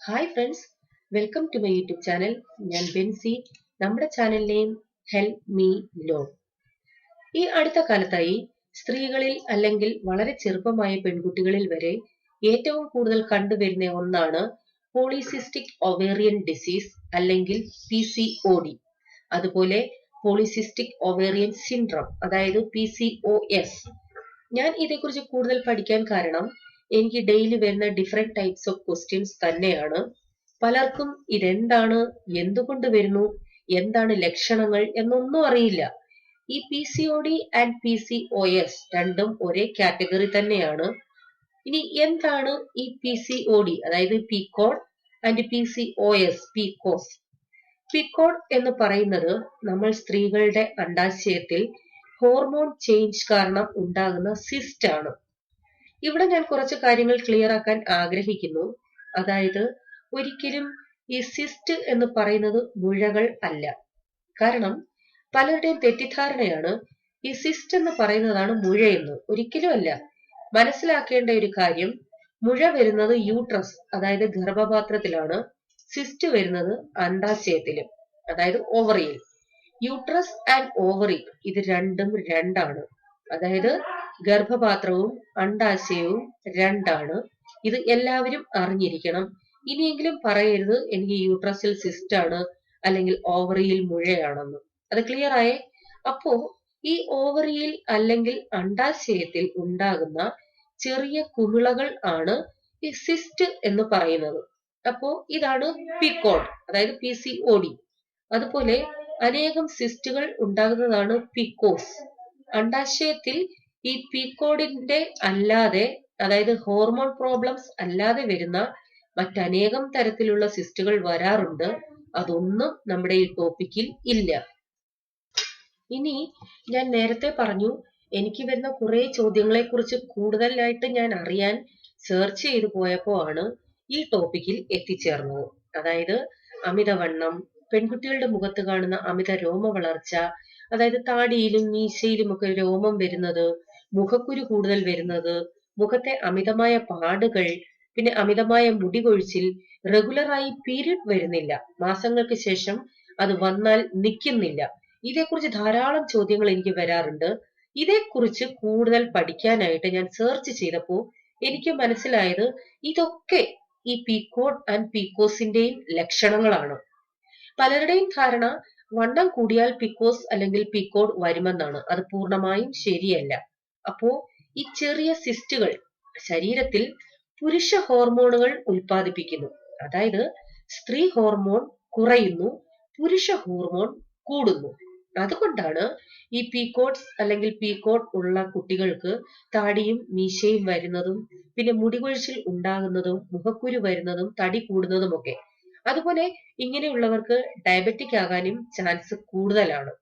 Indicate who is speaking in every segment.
Speaker 1: Hi friends welcome to my YouTube channel ഞാൻ ബെൻസി. നമ്മുടെ channel name help me ലോ ഈ അടുത്ത കാലത്തായി സ്ത്രീകളിൽ അല്ലെങ്കിൽ വളരെ ചെറുപ്പമായ പെൺകുട്ടികളിൽ വരെ ഏറ്റവും കൂടുതൽ കണ്ടുവരുന്ന ഒന്നാണ് പോളിസിസ്റ്റിക് ഒവേറിയൻ ഡിസീസ് അല്ലെങ്കിൽ പി സി ഒ ഡി അതുപോലെ പോളിസിസ്റ്റിക് ഒവേറിയൻ സിൻഡ്രം അതായത് പി സി ഒ എസ് ഞാൻ ഇതേക്കുറിച്ച് കൂടുതൽ പഠിക്കാൻ കാരണം എനിക്ക് ഡെയിലി വരുന്ന ഡിഫറെന്റ് ടൈപ്സ് ഓഫ് ക്വസ്റ്റ്യൻസ് തന്നെയാണ്. പലർക്കും ഇതെന്താണ് എന്തുകൊണ്ട് വരുന്നു എന്താണ് ലക്ഷണങ്ങൾ എന്നൊന്നും അറിയില്ല. ഈ P C O D and P C O S രണ്ടും ഒരേ കാറ്റഗറി തന്നെയാണ്. ഇനി എന്താണ് ഈ പി സി ഒ ഡി അതായത് PCOD and P C O S PCOS code എന്ന് പറയുന്നത് നമ്മൾ സ്ത്രീകളുടെ അണ്ടാശയത്തിൽ ഹോർമോൺ ചേഞ്ച് കാരണം ഉണ്ടാകുന്ന സിസ്റ്റ് ആണ്. ഇവിടെ ഞാൻ കുറച്ച് കാര്യങ്ങൾ ക്ലിയർ ആക്കാൻ ആഗ്രഹിക്കുന്നു. അതായത് ഒരിക്കലും ഈ സിസ്റ്റ് എന്ന് പറയുന്നത് മുഴകൾ അല്ല. കാരണം പലരുടെയും തെറ്റിദ്ധാരണയാണ് ഈ സിസ്റ്റ് എന്ന് പറയുന്നതാണ് മുഴയെന്ന്. ഒരിക്കലും അല്ല. മനസ്സിലാക്കേണ്ട ഒരു കാര്യം മുഴ വരുന്നത് യൂട്രസ് അതായത് ഗർഭപാത്രത്തിലാണ്. സിസ്റ്റ് വരുന്നത് അണ്ടാശയത്തിലും അതായത് ഓവറിയിൽ യൂട്രസ് ആൻഡ് ഓവറി ഇത് രണ്ടും രണ്ടാണ്. അതായത് ഗർഭപാത്രവും അണ്ടാശയവും രണ്ടാണ്. ഇത് എല്ലാവരും അറിഞ്ഞിരിക്കണം. ഇനിയെങ്കിലും പറയരുത്. എനിക്ക് യൂട്രസിൽ സിസ്റ്റ് ആണ് അല്ലെങ്കിൽ ഓവറിയിൽ മുഴയാണെന്ന്. അത് ക്ലിയർ ആയേ? അപ്പോ ഈ ഓവറിയിൽ അല്ലെങ്കിൽ അണ്ടാശയത്തിൽ ഉണ്ടാകുന്ന ചെറിയ കുമിളകൾ ആണ് ഈ സിസ്റ്റ് എന്ന് പറയുന്നത്. അപ്പോ ഇതാണ് പിക്കോഡ് അതായത് പി സി ഒ ഡി അതുപോലെ അനേകം സിസ്റ്റുകൾ ഉണ്ടാകുന്നതാണ് പിക്കോസ് അണ്ടാശയത്തിൽ ഈ പീക്കോഡിന്റെ അല്ലാതെ അതായത് ഹോർമോൺ പ്രോബ്ലംസ് അല്ലാതെ വരുന്ന മറ്റനേകം തരത്തിലുള്ള സിസ്റ്റുകൾ വരാറുണ്ട്. അതൊന്നും നമ്മുടെ ഈ ടോപ്പിക്കിൽ ഇല്ല. ഇനി ഞാൻ നേരത്തെ പറഞ്ഞു എനിക്ക് വരുന്ന കുറെ ചോദ്യങ്ങളെ കുറിച്ച് കൂടുതലായിട്ട് ഞാൻ അറിയാൻ സെർച്ച് ചെയ്തു പോയപ്പോ ആണ് ഈ ടോപ്പിക്കിൽ എത്തിച്ചേർന്നത്. അതായത് അമിതവണ്ണം പെൺകുട്ടികളുടെ മുഖത്ത് കാണുന്ന അമിത രോമ വളർച്ച അതായത് താടിയിലും മീശയിലും ഒക്കെ രോമം വരുന്നത് മുഖക്കുരു കൂടുതൽ വരുന്നത് മുഖത്തെ അമിതമായ പാടുകൾ പിന്നെ അമിതമായ മുടി കൊഴിച്ചിൽ റെഗുലറായി പീരിയഡ് വരുന്നില്ല. മാസങ്ങൾക്ക് ശേഷം അത് വന്നാൽ നിൽക്കുന്നില്ല. ഇതേക്കുറിച്ച് ധാരാളം ചോദ്യങ്ങൾ എനിക്ക് വരാറുണ്ട്. ഇതേക്കുറിച്ച് കൂടുതൽ പഠിക്കാനായിട്ട് ഞാൻ സെർച്ച് ചെയ്തപ്പോൾ എനിക്ക് മനസ്സിലായത് ഇതൊക്കെ ഈ പീക്കോഡ് ആൻഡ് പീക്കോസിന്റെയും ലക്ഷണങ്ങളാണ്. പലരുടെയും ധാരണ വണ്ണം കൂടിയാൽ പിക്കോസ് അല്ലെങ്കിൽ പിക്കോഡ് വരുമെന്നാണ്. അത് പൂർണമായും ശരിയല്ല. അപ്പോ ഈ ചെറിയ സിസ്റ്റുകൾ ശരീരത്തിൽ പുരുഷ ഹോർമോണുകൾ ഉൽപ്പാദിപ്പിക്കുന്നു അതായത് സ്ത്രീ ഹോർമോൺ കുറയുന്നു പുരുഷ ഹോർമോൺ കൂടുന്നു. അതുകൊണ്ടാണ് ഈ പീക്കോട്സ് അല്ലെങ്കിൽ പീക്കോട്ട് ഉള്ള കുട്ടികൾക്ക് താടിയും മീശയും വരുന്നതും പിന്നെ മുടികൊഴിച്ചിൽ ഉണ്ടാകുന്നതും മുഖക്കുരു വരുന്നതും തടി കൂടുന്നതും ഒക്കെ. അതുപോലെ ഇങ്ങനെയുള്ളവർക്ക് ഡയബറ്റിക് ആകാനും ചാൻസ് കൂടുതലാണ്.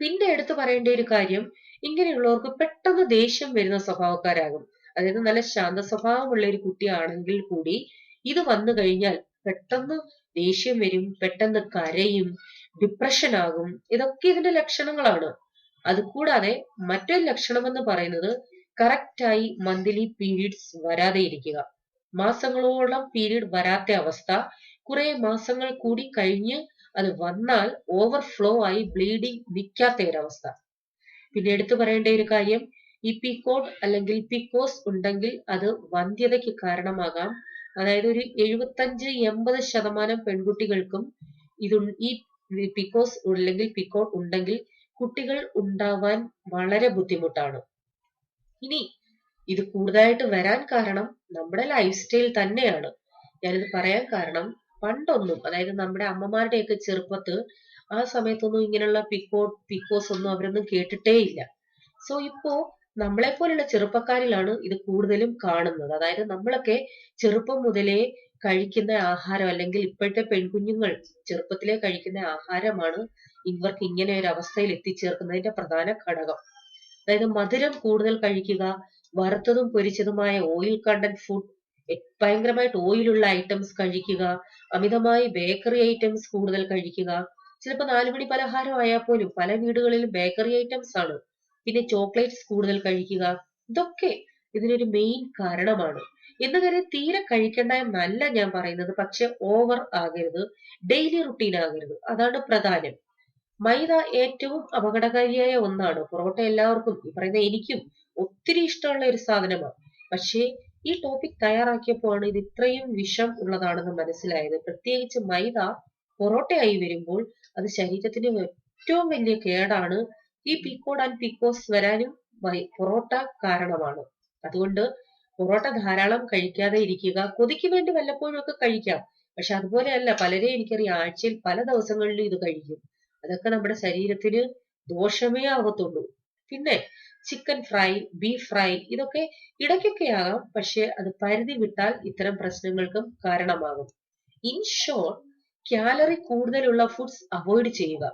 Speaker 1: പിന്നെ എടുത്തു പറയേണ്ട ഒരു കാര്യം ഇങ്ങനെയുള്ളവർക്ക് പെട്ടെന്ന് ദേഷ്യം വരുന്ന സ്വഭാവക്കാരാകും. അതായത് നല്ല ശാന്ത സ്വഭാവമുള്ള ഒരു കുട്ടിയാണെങ്കിൽ കൂടി ഇത് വന്നു കഴിഞ്ഞാൽ പെട്ടെന്ന് ദേഷ്യം വരും പെട്ടെന്ന് കരയും ഡിപ്രഷൻ ആകും. ഇതൊക്കെ ഇതിന്റെ ലക്ഷണങ്ങളാണ്. അതുകൂടാതെ മറ്റൊരു ലക്ഷണം എന്ന് പറയുന്നത് കറക്റ്റായി മന്ത്ലി പീരീഡ്സ് വരാതെ ഇരിക്കുക. മാസങ്ങളോളം പീരീഡ് വരാത്ത അവസ്ഥ കുറെ മാസങ്ങൾ കൂടി കഴിഞ്ഞ് അത് വന്നാൽ ഓവർഫ്ലോ ആയി ബ്ലീഡിങ് നിൽക്കാത്ത ഒരവസ്ഥ പിന്നെ എടുത്തു പറയേണ്ട ഒരു കാര്യം ഈ പിക്കോഡ് അല്ലെങ്കിൽ പിക്കോസ് ഉണ്ടെങ്കിൽ അത് വന്ധ്യതയ്ക്ക് കാരണമാകാം. അതായത് ഒരു എഴുപത്തഞ്ച് എൺപത് ശതമാനം പെൺകുട്ടികൾക്കും ഇത് ഈ പിക്കോസ് അല്ലെങ്കിൽ പിക്കോഡ് ഉണ്ടെങ്കിൽ കുട്ടികൾ ഉണ്ടാവാൻ വളരെ ബുദ്ധിമുട്ടാണ്. ഇനി ഇത് കൂടുതലായിട്ട് വരാൻ കാരണം നമ്മുടെ ലൈഫ് സ്റ്റൈൽ തന്നെയാണ്. ഞാനിത് പറയാൻ കാരണം പണ്ടൊന്നും അതായത് നമ്മുടെ അമ്മമാരുടെയൊക്കെ ചെറുപ്പത്ത് ആ സമയത്തൊന്നും ഇങ്ങനെയുള്ള പിക്കോ പിക്കോസ് ഒന്നും അവരൊന്നും കേട്ടിട്ടേ ഇല്ല സോ ഇപ്പോ നമ്മളെ പോലുള്ള ചെറുപ്പക്കാരിലാണ് ഇത് കൂടുതലും കാണുന്നത്. അതായത് നമ്മളൊക്കെ ചെറുപ്പം മുതലേ കഴിക്കുന്ന ആഹാരം അല്ലെങ്കിൽ ഇപ്പോഴത്തെ പെൺകുഞ്ഞുങ്ങൾ ചെറുപ്പത്തിലേ കഴിക്കുന്ന ആഹാരമാണ് ഇവർക്ക് ഇങ്ങനെ ഒരു അവസ്ഥയിൽ എത്തിച്ചേർക്കുന്നതിന്റെ പ്രധാന ഘടകം. അതായത് മധുരം കൂടുതൽ കഴിക്കുക വറുത്തതും പൊരിച്ചതുമായ ഓയിൽ കണ്ടന്റ് ഫുഡ് ഭയങ്കരമായിട്ട് ഓയിലുള്ള ഐറ്റംസ് കഴിക്കുക അമിതമായി ബേക്കറി ഐറ്റംസ് കൂടുതൽ കഴിക്കുക ചിലപ്പോൾ നാലുമണി പലഹാരം ആയാൽ പോലും പല വീടുകളിലും ബേക്കറി ഐറ്റംസ് ആണ്. പിന്നെ ചോക്ലേറ്റ്സ് കൂടുതൽ കഴിക്കുക. ഇതൊക്കെ ഇതിനൊരു മെയിൻ കാരണമാണ്. എന്ന് കരുതി തീരെ കഴിക്കണ്ട എന്നല്ല ഞാൻ പറയുന്നത്. പക്ഷെ ഓവർ ആകരുത്. ഡെയിലി റുട്ടീൻ ആകരുത്. അതാണ് പ്രധാനം. മൈദ ഏറ്റവും അപകടകാരിയായ ഒന്നാണ്. പൊറോട്ട എല്ലാവർക്കും ഈ പറയുന്ന എനിക്കും ഒത്തിരി ഇഷ്ടമുള്ള ഒരു സാധനമാണ്. പക്ഷേ ഈ ടോപ്പിക് തയ്യാറാക്കിയപ്പോഴാണ് ഇത് ഇത്രയും വിഷം ഉള്ളതാണെന്ന് മനസ്സിലായത്. പ്രത്യേകിച്ച് മൈദ പൊറോട്ടയായി വരുമ്പോൾ അത് ശരീരത്തിന് ഏറ്റവും വലിയ കേടാണ് ഈ പിക്കോഡ് ആൻഡ് പിക്കോസ് വരാനും പൊറോട്ട കാരണമാണ്. അതുകൊണ്ട് പൊറോട്ട ധാരാളം കഴിക്കാതെ ഇരിക്കുക കൊതിക്ക് വേണ്ടി വല്ലപ്പോഴും ഒക്കെ കഴിക്കാം. പക്ഷെ അതുപോലെയല്ല പലരെയും എനിക്കറിയാം ആഴ്ചയിൽ പല ദിവസങ്ങളിലും ഇത് കഴിക്കും. അതൊക്കെ നമ്മുടെ ശരീരത്തിന് ദോഷമേ ആവത്തുള്ളൂ. പിന്നെ ചിക്കൻ ഫ്രൈ ബീഫ് ഫ്രൈ ഇതൊക്കെ ഇടയ്ക്കൊക്കെ ആകാം പക്ഷെ അത് പരിധി വിട്ടാൽ ഇത്തരം പ്രശ്നങ്ങൾക്കും കാരണമാകും. ഇൻ ഷോർട്ട് കാലറി കൂടുതലുള്ള ഫുഡ്സ് അവോയ്ഡ് ചെയ്യുക.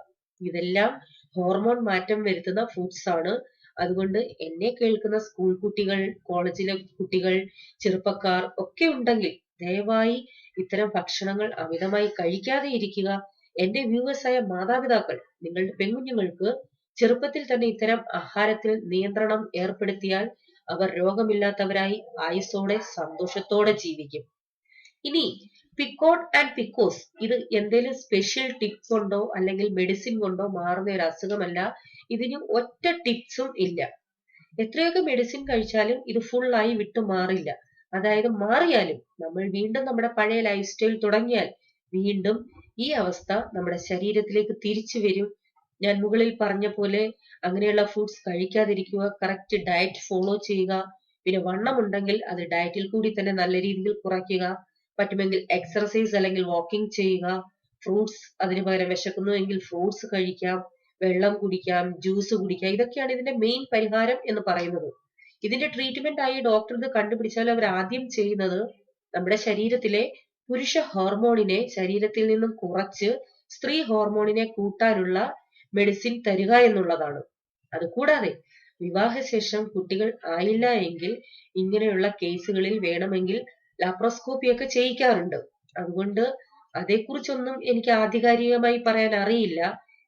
Speaker 1: ഇതെല്ലാം ഹോർമോൺ മാറ്റം വരുത്തുന്ന ഫുഡ്സ് ആണ്. അതുകൊണ്ട് എന്നെ കേൾക്കുന്ന സ്കൂൾ കുട്ടികൾ കോളേജിലെ കുട്ടികൾ ചെറുപ്പക്കാർ ഒക്കെ ഉണ്ടെങ്കിൽ ദയവായി ഇത്തരം ഭക്ഷണങ്ങൾ അമിതമായി കഴിക്കാതെ ഇരിക്കുക. എന്റെ വ്യൂവേഴ്സ് ആയ മാതാപിതാക്കൾ നിങ്ങളുടെ പെൺകുഞ്ഞുങ്ങൾക്ക് ചെറുപ്പത്തിൽ തന്നെ ഇത്തരം ആഹാരത്തിൽ നിയന്ത്രണം ഏർപ്പെടുത്തിയാൽ അവർ രോഗമില്ലാത്തവരായി ആയുസ്സോടെ സന്തോഷത്തോടെ ജീവിക്കും. ഇനി പിക്കോട്ട് ആൻഡ് പിക്കോസ് ഇത് എന്തെങ്കിലും സ്പെഷ്യൽ ടിപ്പ് കൊണ്ടോ അല്ലെങ്കിൽ മെഡിസിൻ കൊണ്ടോ മാറുന്ന ഒരു അസുഖമല്ല. ഇതിന് ഒറ്റ ടിപ്സും ഇല്ല. എത്രയൊക്കെ മെഡിസിൻ കഴിച്ചാലും ഇത് ആയി വിട്ടു മാറില്ല. അതായത് മാറിയാലും നമ്മൾ വീണ്ടും നമ്മുടെ പഴയ ലൈഫ് സ്റ്റൈൽ തുടങ്ങിയാൽ വീണ്ടും ഈ അവസ്ഥ നമ്മുടെ ശരീരത്തിലേക്ക് തിരിച്ചു വരും. ഞാൻ മുകളിൽ പറഞ്ഞ പോലെ അങ്ങനെയുള്ള ഫുഡ്സ് കഴിക്കാതിരിക്കുക കറക്റ്റ് ഡയറ്റ് ഫോളോ ചെയ്യുക. പിന്നെ വണ്ണമുണ്ടെങ്കിൽ അത് ഡയറ്റിൽ കൂടി തന്നെ നല്ല രീതിയിൽ കുറയ്ക്കുക. പറ്റുമെങ്കിൽ എക്സർസൈസ് അല്ലെങ്കിൽ വാക്കിംഗ് ചെയ്യുക. ഫ്രൂട്ട്സ് അതിന് പകരം വിശക്കുന്നുവെങ്കിൽ ഫ്രൂട്ട്സ് കഴിക്കാം. വെള്ളം കുടിക്കാം ജ്യൂസ് കുടിക്കാം. ഇതൊക്കെയാണ് ഇതിന്റെ മെയിൻ പരിഹാരം എന്ന് പറയുന്നത്. ഇതിന്റെ ട്രീറ്റ്മെന്റ് ആയി ഡോക്ടർ ഇത് കണ്ടുപിടിച്ചാൽ അവർ ആദ്യം ചെയ്യുന്നത് നമ്മുടെ ശരീരത്തിലെ പുരുഷ ഹോർമോണിനെ ശരീരത്തിൽ നിന്നും കുറച്ച് സ്ത്രീ ഹോർമോണിനെ കൂട്ടാനുള്ള മെഡിസിൻ തരിക എന്നുള്ളതാണ്. അതുകൂടാതെ വിവാഹശേഷം കുട്ടികൾ ആയില്ല എങ്കിൽ ഇങ്ങനെയുള്ള കേസുകളിൽ വേണമെങ്കിൽ ലാപ്രോസ്കോപ്പി ഒക്കെ ചെയ്യിക്കാറുണ്ട്. അതുകൊണ്ട് അതേക്കുറിച്ചൊന്നും എനിക്ക് ആധികാരികമായി പറയാൻ അറിയില്ല.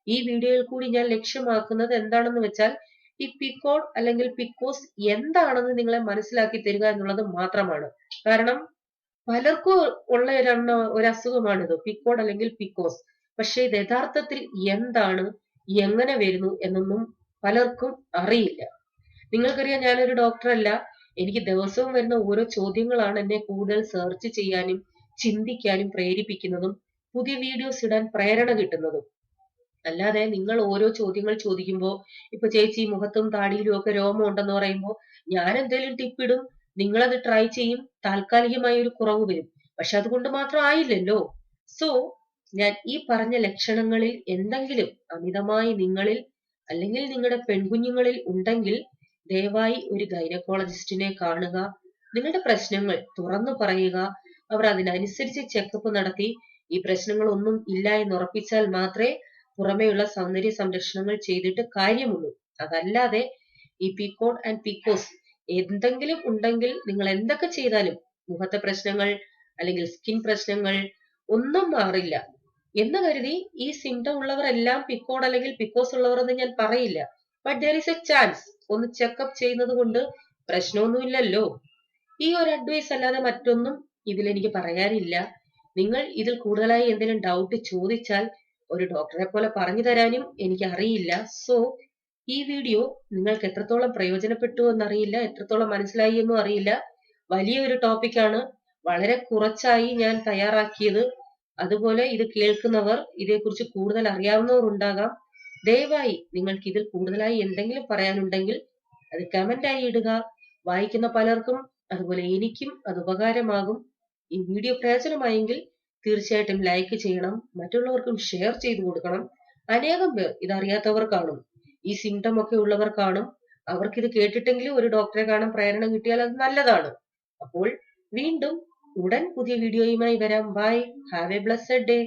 Speaker 1: ഈ വീഡിയോയിൽ കൂടി ഞാൻ ലക്ഷ്യമാക്കുന്നത് എന്താണെന്ന് വെച്ചാൽ ഈ പിക്കോഡ് അല്ലെങ്കിൽ പിക്കോസ് എന്താണെന്ന് നിങ്ങളെ മനസ്സിലാക്കി തരിക എന്നുള്ളത് മാത്രമാണ്. കാരണം പലർക്കും ഉള്ള ഒരെണ്ണ ഒരു അസുഖമാണിത് പിക്കോഡ് അല്ലെങ്കിൽ പിക്കോസ്. പക്ഷെ ഇത് യഥാർത്ഥത്തിൽ എന്താണ് എങ്ങനെ വരുന്നു എന്നൊന്നും പലർക്കും അറിയില്ല. നിങ്ങൾക്കറിയാം ഞാനൊരു ഡോക്ടറല്ല. എനിക്ക് ദിവസവും വരുന്ന ഓരോ ചോദ്യങ്ങളാണ് എന്നെ കൂടുതൽ സെർച്ച് ചെയ്യാനും ചിന്തിക്കാനും പ്രേരിപ്പിക്കുന്നതും പുതിയ വീഡിയോസ് ഇടാൻ പ്രേരണ കിട്ടുന്നതും. അല്ലാതെ നിങ്ങൾ ഓരോ ചോദ്യങ്ങൾ ചോദിക്കുമ്പോൾ ഇപ്പൊ ചേച്ചി മുഖത്തും താടിയിലും ഒക്കെ രോമം ഉണ്ടെന്ന് പറയുമ്പോൾ ഞാൻ എന്തെങ്കിലും ടിപ്പ് ഇടും നിങ്ങളത് ട്രൈ ചെയ്യും താൽക്കാലികമായ ഒരു കുറവ് വരും. പക്ഷെ അതുകൊണ്ട് മാത്രം ആയില്ലല്ലോ. സോ ഞാൻ ഈ പറഞ്ഞ ലക്ഷണങ്ങളിൽ എന്തെങ്കിലും അമിതമായി നിങ്ങളിൽ അല്ലെങ്കിൽ നിങ്ങളുടെ പെൺകുഞ്ഞുങ്ങളിൽ ഉണ്ടെങ്കിൽ ദയവായി ഒരു ഗൈനക്കോളജിസ്റ്റിനെ കാണുക. നിങ്ങളുടെ പ്രശ്നങ്ങൾ തുറന്നു പറയുക. അവർ അതിനനുസരിച്ച് ചെക്കപ്പ് നടത്തി. ഈ പ്രശ്നങ്ങളൊന്നും ഇല്ല എന്ന് ഉറപ്പിച്ചാൽ മാത്രമേ പുറമേയുള്ള സൗന്ദര്യ സംരക്ഷണങ്ങൾ ചെയ്തിട്ട് കാര്യമുള്ളൂ. അതല്ലാതെ ഈ പിക്കോഡ് ആൻഡ് പിക്കോസ് എന്തെങ്കിലും ഉണ്ടെങ്കിൽ നിങ്ങൾ എന്തൊക്കെ ചെയ്താലും മുഖത്തെ പ്രശ്നങ്ങൾ അല്ലെങ്കിൽ സ്കിൻ പ്രശ്നങ്ങൾ ഒന്നും മാറില്ല. എന്ന് കരുതി ഈ സിംറ്റം ഉള്ളവരെല്ലാം പിക്കോഡ് അല്ലെങ്കിൽ പിക്കോസ് ഉള്ളവർ എന്ന് ഞാൻ പറയില്ല. But there is a chance ഒന്ന് ചെക്കപ്പ് ചെയ്യുന്നത് കൊണ്ട് പ്രശ്നമൊന്നുമില്ലല്ലോ. ഈ ഒരു അഡ്വൈസ് അല്ലാതെ മറ്റൊന്നും ഇതിൽ എനിക്ക് പറയാനില്ല. നിങ്ങൾ ഇതിൽ കൂടുതലായി എന്തെങ്കിലും ഡൗട്ട് ചോദിച്ചാൽ ഒരു ഡോക്ടറെ പോലെ പറഞ്ഞു തരാനും എനിക്ക് അറിയില്ല സോ ഈ വീഡിയോ നിങ്ങൾക്ക് എത്രത്തോളം പ്രയോജനപ്പെട്ടു എന്നറിയില്ല എത്രത്തോളം മനസ്സിലായി എന്നും അറിയില്ല. വലിയൊരു ടോപ്പിക്കാണ് വളരെ കുറച്ചായി ഞാൻ തയ്യാറാക്കിയത്. അതുപോലെ ഇത് കേൾക്കുന്നവർ ഇതേക്കുറിച്ച് കൂടുതൽ അറിയാവുന്നവർ ഉണ്ടാകാം ദയവായി നിങ്ങൾക്ക് ഇതിൽ കൂടുതലായി എന്തെങ്കിലും പറയാനുണ്ടെങ്കിൽ അത് ആയി ഇടുക. വായിക്കുന്ന പലർക്കും അതുപോലെ എനിക്കും അത് ഉപകാരമാകും. ഈ വീഡിയോ പ്രയോജനമായെങ്കിൽ തീർച്ചയായിട്ടും ലൈക്ക് ചെയ്യണം. മറ്റുള്ളവർക്കും ഷെയർ ചെയ്തു കൊടുക്കണം. അനേകം പേർ ഇതറിയാത്തവർ കാണും. ഈ സിംറ്റം ഒക്കെ ഉള്ളവർ കാണും. അവർക്ക് ഇത് കേട്ടിട്ടെങ്കിലും ഒരു ഡോക്ടറെ കാണാൻ പ്രേരണ കിട്ടിയാൽ അത് നല്ലതാണ്. അപ്പോൾ വീണ്ടും ഉടൻ പുതിയ വീഡിയോയുമായി വരാം. Bye have a blessed day